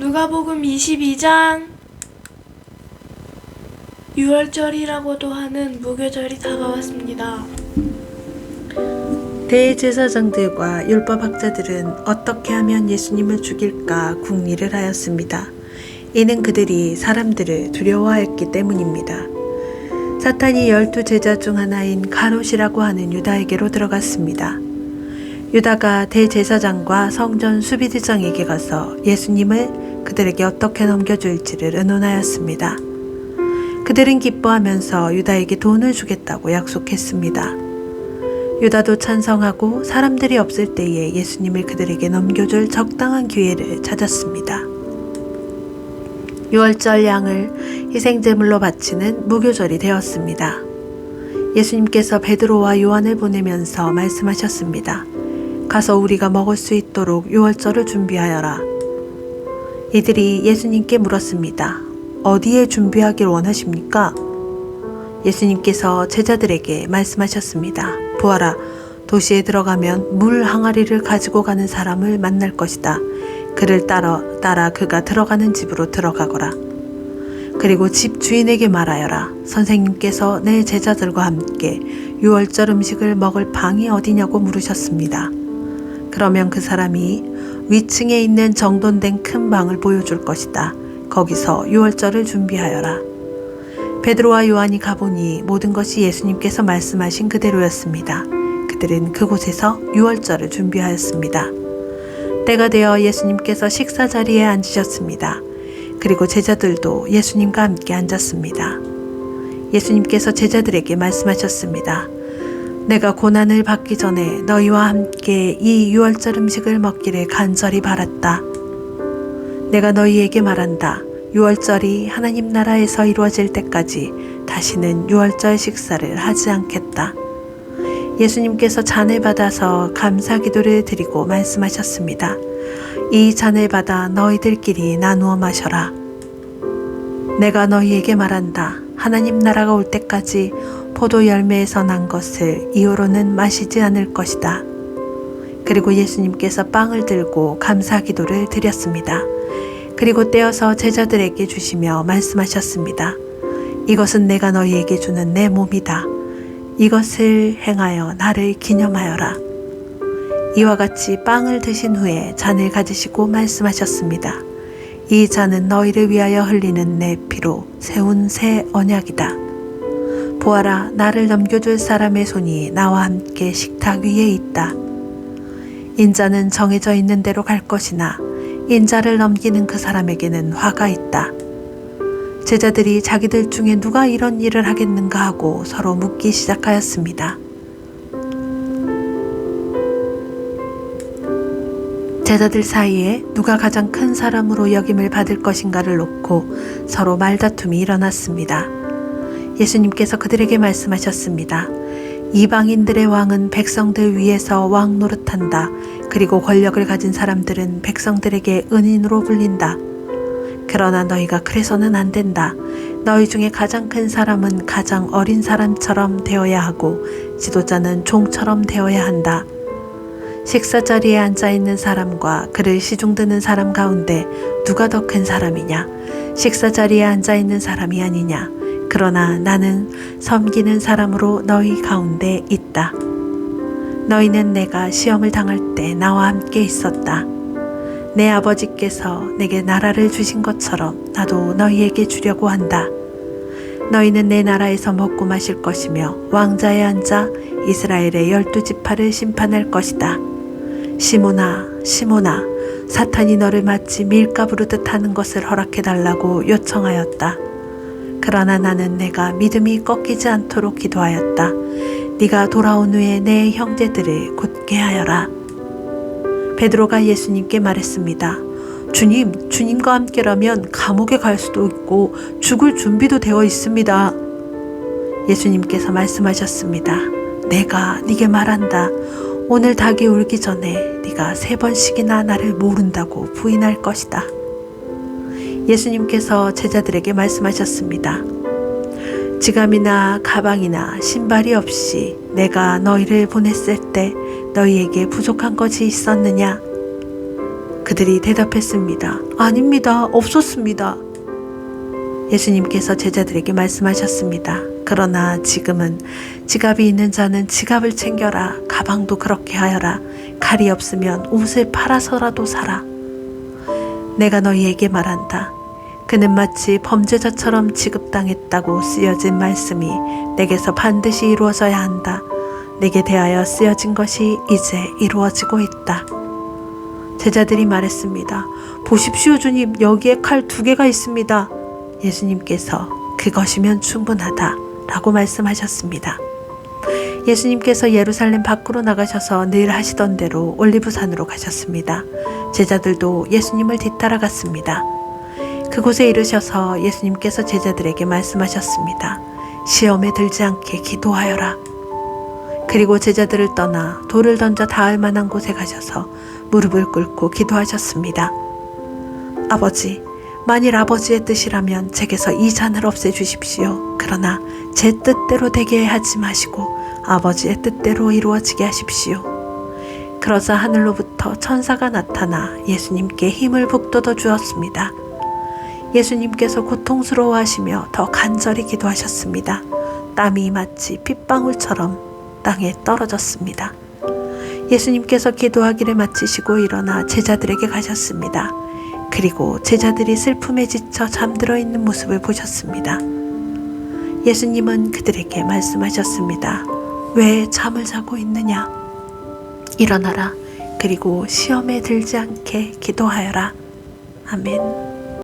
누가복음 22장 6월절이라고도 하는 무교절이 다가왔습니다. 대제사장들과 율법학자들은 어떻게 하면 예수님을 죽일까 궁리를 하였습니다. 이는 그들이 사람들을 두려워하였기 때문입니다. 사탄이 열두 제자 중 하나인 가롯이라고 하는 유다에게로 들어갔습니다. 유다가 대제사장과 성전 수비대장에게 가서 예수님을 그들에게 어떻게 넘겨줄지를 의논하였습니다. 그들은 기뻐하면서 유다에게 돈을 주겠다고 약속했습니다. 유다도 찬성하고 사람들이 없을 때에 예수님을 그들에게 넘겨줄 적당한 기회를 찾았습니다. 유월절 양을 희생제물로 바치는 무교절이 되었습니다. 예수님께서 베드로와 요한을 보내면서 말씀하셨습니다. 가서 우리가 먹을 수 있도록 유월절을 준비하여라. 이들이 예수님께 물었습니다. 어디에 준비하길 원하십니까? 예수님께서 제자들에게 말씀하셨습니다. 보아라, 도시에 들어가면 물 항아리를 가지고 가는 사람을 만날 것이다. 그를 따라, 따라 그가 들어가는 집으로 들어가거라. 그리고 집 주인에게 말하여라. 선생님께서 내 제자들과 함께 유월절 음식을 먹을 방이 어디냐고 물으셨습니다. 그러면 그 사람이 위층에 있는 정돈된 큰 방을 보여줄 것이다. 거기서 유월절을 준비하여라. 베드로와 요한이 가보니 모든 것이 예수님께서 말씀하신 그대로였습니다. 그들은 그곳에서 유월절을 준비하였습니다. 때가 되어 예수님께서 식사 자리에 앉으셨습니다. 그리고 제자들도 예수님과 함께 앉았습니다. 예수님께서 제자들에게 말씀하셨습니다. 내가 고난을 받기 전에 너희와 함께 이 유월절 음식을 먹기를 간절히 바랐다. 내가 너희에게 말한다. 유월절이 하나님 나라에서 이루어질 때까지 다시는 유월절 식사를 하지 않겠다. 예수님께서 잔을 받아서 감사 기도를 드리고 말씀하셨습니다. 이 잔을 받아 너희들끼리 나누어 마셔라. 내가 너희에게 말한다. 하나님 나라가 올 때까지 포도 열매에서 난 것을 이후로는 마시지 않을 것이다. 그리고 예수님께서 빵을 들고 감사 기도를 드렸습니다. 그리고 떼어서 제자들에게 주시며 말씀하셨습니다. 이것은 내가 너희에게 주는 내 몸이다. 이것을 행하여 나를 기념하여라. 이와 같이 빵을 드신 후에 잔을 가지시고 말씀하셨습니다. 이 잔은 너희를 위하여 흘리는 내 피로 세운 새 언약이다. 보아라, 나를 넘겨줄 사람의 손이 나와 함께 식탁 위에 있다. 인자는 정해져 있는 대로 갈 것이나 인자를 넘기는 그 사람에게는 화가 있다. 제자들이 자기들 중에 누가 이런 일을 하겠는가 하고 서로 묻기 시작하였습니다. 제자들 사이에 누가 가장 큰 사람으로 여김을 받을 것인가를 놓고 서로 말다툼이 일어났습니다. 예수님께서 그들에게 말씀하셨습니다. 이방인들의 왕은 백성들 위에서 왕 노릇한다. 그리고 권력을 가진 사람들은 백성들에게 은인으로 불린다. 그러나 너희가 그래서는 안 된다. 너희 중에 가장 큰 사람은 가장 어린 사람처럼 되어야 하고 지도자는 종처럼 되어야 한다. 식사 자리에 앉아 있는 사람과 그를 시중드는 사람 가운데 누가 더 큰 사람이냐? 식사 자리에 앉아 있는 사람이 아니냐? 그러나 나는 섬기는 사람으로 너희 가운데 있다. 너희는 내가 시험을 당할 때 나와 함께 있었다. 내 아버지께서 내게 나라를 주신 것처럼 나도 너희에게 주려고 한다. 너희는 내 나라에서 먹고 마실 것이며 왕자에 앉아 이스라엘의 열두 지파를 심판할 것이다. 시모나, 시모나, 사탄이 너를 마치 밀가부르 듯 하는 것을 허락해 달라고 요청하였다. 그러나 나는 내가 믿음이 꺾이지 않도록 기도하였다. 네가 돌아온 후에 내 형제들을 굳게 하여라. 베드로가 예수님께 말했습니다. 주님, 주님과 함께라면 감옥에 갈 수도 있고 죽을 준비도 되어 있습니다. 예수님께서 말씀하셨습니다. 내가 네게 말한다. 오늘 닭이 울기 전에 네가 세 번씩이나 나를 모른다고 부인할 것이다. 예수님께서 제자들에게 말씀하셨습니다. 지갑이나 가방이나 신발이 없이 내가 너희를 보냈을 때 너희에게 부족한 것이 있었느냐? 그들이 대답했습니다. 아닙니다. 없었습니다. 예수님께서 제자들에게 말씀하셨습니다. 그러나 지금은 지갑이 있는 자는 지갑을 챙겨라. 가방도 그렇게 하여라. 칼이 없으면 옷을 팔아서라도 사라. 내가 너희에게 말한다. 그는 마치 범죄자처럼 취급당했다고 쓰여진 말씀이 내게서 반드시 이루어져야 한다. 내게 대하여 쓰여진 것이 이제 이루어지고 있다. 제자들이 말했습니다. 보십시오, 주님. 여기에 칼 두 개가 있습니다. 예수님께서 그것이면 충분하다. 라고 말씀하셨습니다. 예수님께서 예루살렘 밖으로 나가셔서 늘 하시던 대로 올리브산으로 가셨습니다. 제자들도 예수님을 뒤따라갔습니다. 그곳에 이르셔서 예수님께서 제자들에게 말씀하셨습니다. 시험에 들지 않게 기도하여라. 그리고 제자들을 떠나 돌을 던져 닿을 만한 곳에 가셔서 무릎을 꿇고 기도하셨습니다. 아버지, 만일 아버지의 뜻이라면 제게서 이 잔을 없애 주십시오. 그러나 제 뜻대로 되게 하지 마시고 아버지의 뜻대로 이루어지게 하십시오. 그러자 하늘로부터 천사가 나타나 예수님께 힘을 북돋워 주었습니다. 예수님께서 고통스러워 하시며 더 간절히 기도하셨습니다. 땀이 마치 핏방울처럼 땅에 떨어졌습니다. 예수님께서 기도하기를 마치시고 일어나 제자들에게 가셨습니다. 그리고 제자들이 슬픔에 지쳐 잠들어 있는 모습을 보셨습니다. 예수님은 그들에게 말씀하셨습니다. 왜 잠을 자고 있느냐? 일어나라. 그리고 시험에 들지 않게 기도하여라. 아멘.